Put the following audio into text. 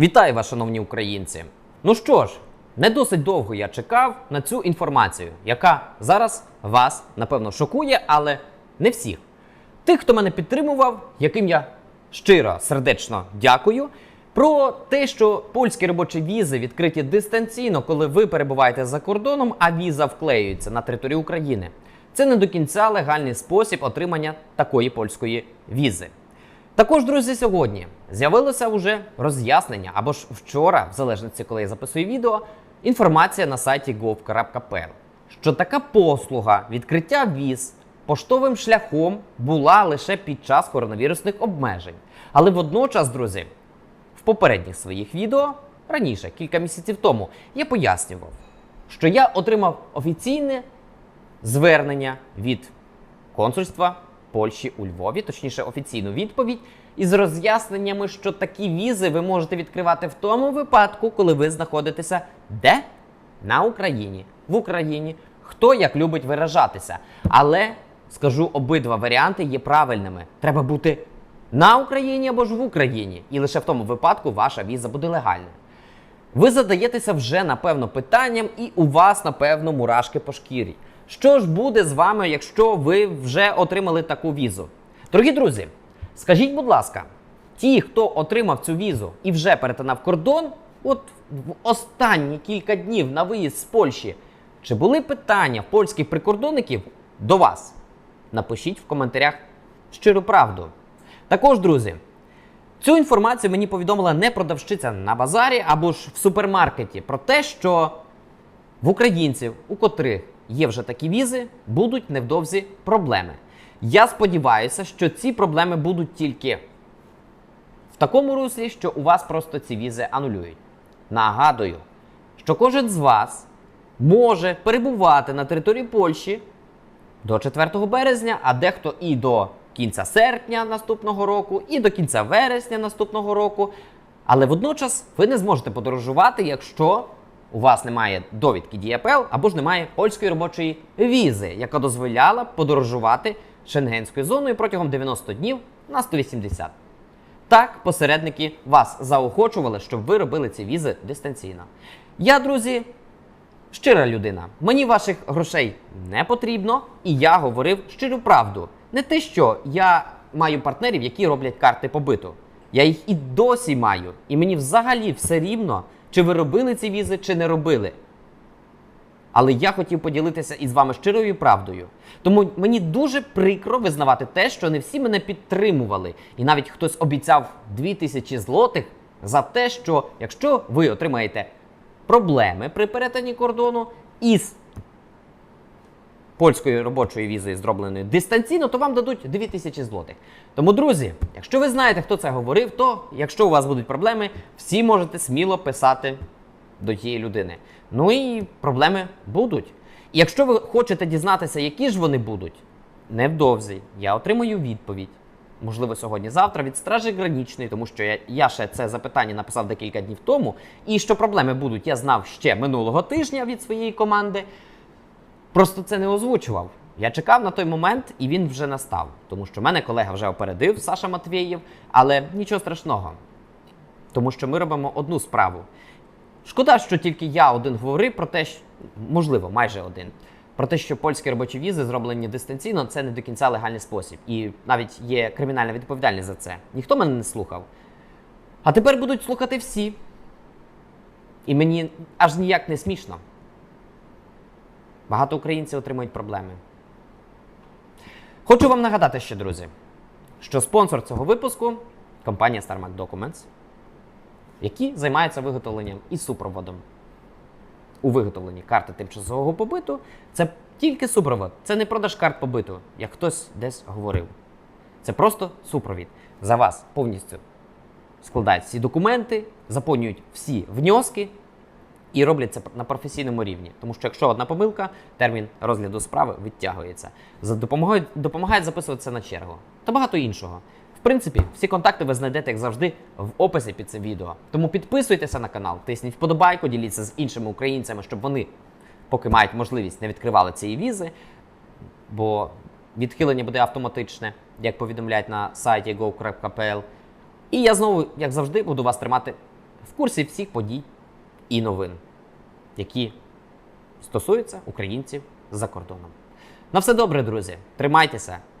Вітаю вас, шановні українці! Ну що ж, не досить довго я чекав на цю інформацію, яка зараз вас напевно шокує, але не всіх. Тих, хто мене підтримував, яким я щиро сердечно дякую. Про те, що польські робочі візи відкриті дистанційно, коли ви перебуваєте за кордоном, а віза вклеюється на територію України. Це не до кінця легальний спосіб отримання такої польської візи. Також, друзі, сьогодні з'явилося вже роз'яснення або ж вчора, в залежності, коли я записую відео, інформація на сайті gov.pl, що така послуга відкриття віз поштовим шляхом була лише під час коронавірусних обмежень. Але водночас, друзі, в попередніх своїх відео раніше, кілька місяців тому, я пояснював, що я отримав офіційне звернення від консульства Польщі у Львові, точніше, офіційну відповідь із роз'ясненнями, що такі візи ви можете відкривати в тому випадку, коли ви знаходитеся де? На Україні, в Україні. Хто як любить виражатися. Але скажу, обидва варіанти є правильними. Треба бути на Україні або ж в Україні. І лише в тому випадку ваша віза буде легальною. Ви задаєтеся вже напевно питанням, і у вас, напевно, мурашки по шкірі. Що ж буде з вами, якщо ви вже отримали таку візу? Дорогі друзі, скажіть, будь ласка, ті, хто отримав цю візу і вже перетинав кордон, от в останні кілька днів на виїзд з Польщі, чи були питання польських прикордонників до вас? Напишіть в коментарях щиру правду. Також, друзі, Цю інформацію мені повідомила не продавщиця на базарі або ж в супермаркеті про те, що в українців, у котрих є вже такі візи, будуть невдовзі проблеми. Я сподіваюся, що ці проблеми будуть тільки в такому руслі, що у вас просто ці візи анулюють. Нагадую, що кожен з вас може перебувати на території Польщі до 4 березня, а дехто і до кінця серпня наступного року, і до кінця вересня наступного року. Але водночас ви не зможете подорожувати, якщо у вас немає довідки ДІАПЛ або ж немає польської робочої візи, яка дозволяла подорожувати шенгенською зоною протягом 90 днів на 180. Так, посередники вас заохочували, щоб ви робили ці візи дистанційно. Я, друзі, щира людина. Мені ваших грошей не потрібно, і я говорив щиру правду. Не те, що я маю партнерів, які роблять карти побиту. Я їх і досі маю. І мені взагалі все рівно, чи ви робили ці візи, чи не робили. Але я хотів поділитися із вами щирою правдою. Тому мені дуже прикро визнавати те, що не всі мене підтримували. І навіть хтось обіцяв 2000 злотих за те, що якщо ви отримаєте проблеми при перетині кордону із польською робочою візою, зробленою дистанційно, то вам дадуть 2000 злотих. Тому, друзі, якщо ви знаєте, хто це говорив, то якщо у вас будуть проблеми, всі можете сміло писати до тієї людини. Ну і проблеми будуть. І якщо ви хочете дізнатися, які ж вони будуть, невдовзі я отримаю відповідь. Можливо, сьогодні-завтра від Стражі Гранічної, тому що я, я ще це запитання написав декілька днів тому. І що проблеми будуть, я знав ще минулого тижня від своєї команди. Просто це не озвучував. Я чекав на той момент, і він вже настав. Тому що мене колега вже опередив Саша Матвєєв, але нічого страшного. Тому що ми робимо одну справу. Шкода, що тільки я один говорив про те, що можливо, майже один. Про те, що польські робочі візи зроблені дистанційно, це не до кінця легальний спосіб. І навіть є кримінальна відповідальність за це. Ніхто мене не слухав. А тепер будуть слухати всі. І мені аж ніяк не смішно. Багато українців отримують проблеми. Хочу вам нагадати ще, друзі, що спонсор цього випуску компанія StarMac Documents, які займаються виготовленням і супроводом у виготовленні карти тимчасового побиту. Це тільки супровод, це не продаж карт побиту, як хтось десь говорив. Це просто супровід. За вас повністю складають всі документи, заповнюють всі внески і роблять це на професійному рівні. Тому що якщо одна помилка, термін розгляду справи відтягується. За- Допомагають, допомагають записуватися на чергу та багато іншого. В принципі, всі контакти ви знайдете, як завжди, в описі під цим відео. Тому підписуйтеся на канал, тисніть вподобайку, діліться з іншими українцями, щоб вони, поки мають можливість, не відкривали цієї візи, бо відхилення буде автоматичне, як повідомляють на сайті go.pl. І я знову, як завжди, буду вас тримати в курсі всіх подій і новин, які стосуються українців за кордоном. На все добре, друзі. Тримайтеся.